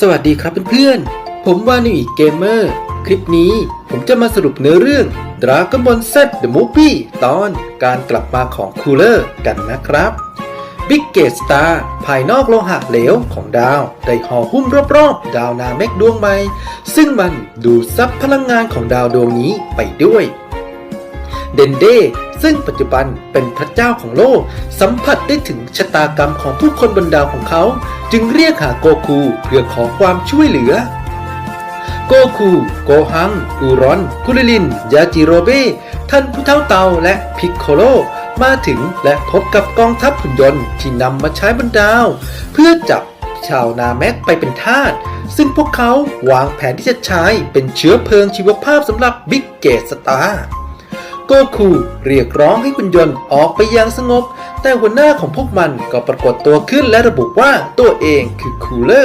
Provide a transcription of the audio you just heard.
สวัสดีครับเพื่อนๆ ผมวานิวเกมเมอร์ คลิปนี้ผมจะมาสรุปเนื้อเรื่อง Dragon Ball Z The Movie ตอนการกลับมาของคูลเลอร์กันนะครับบิ๊กเกตสตาร์ภายนอกโลหะเหลวของดาว ได้ห่อหุ้มรอบๆ ดาวนาเมกดวงใหม่ ซึ่งมันดูดซับพลังงานของดาวดวงนี้ไปด้วย เดนเด ซึ่งปัจจุบันเป็นพระเจ้าของโลก สัมผัสได้ถึงชะตากรรมของผู้คนบนดาวของเขา จึงเรียกหาโกคูเพื่อขอความช่วยเหลือโกคู โกฮังอูรอน คุริลิน ยาจิโรเบ ท่านผู้เท่าเตาและพิกโคโล มาถึงและพบกับกองทัพหุ่นยนต์ที่นำมาใช้บนดาว เพื่อจับชาวนาแม็กไปเป็นทาส ซึ่งพวกเขาวางแผนที่จะใช้เป็นเชื้อเพลิงชีวภาพสำหรับบิ๊กเกตสตาร์ โกคูเรียกร้องให้คุณยนต์ออกไปอย่างสงบ แต่หัวหน้าของพวกมันก็ปรากฏตัวขึ้นและระบุว่าตัวเองคือคูลเลอร์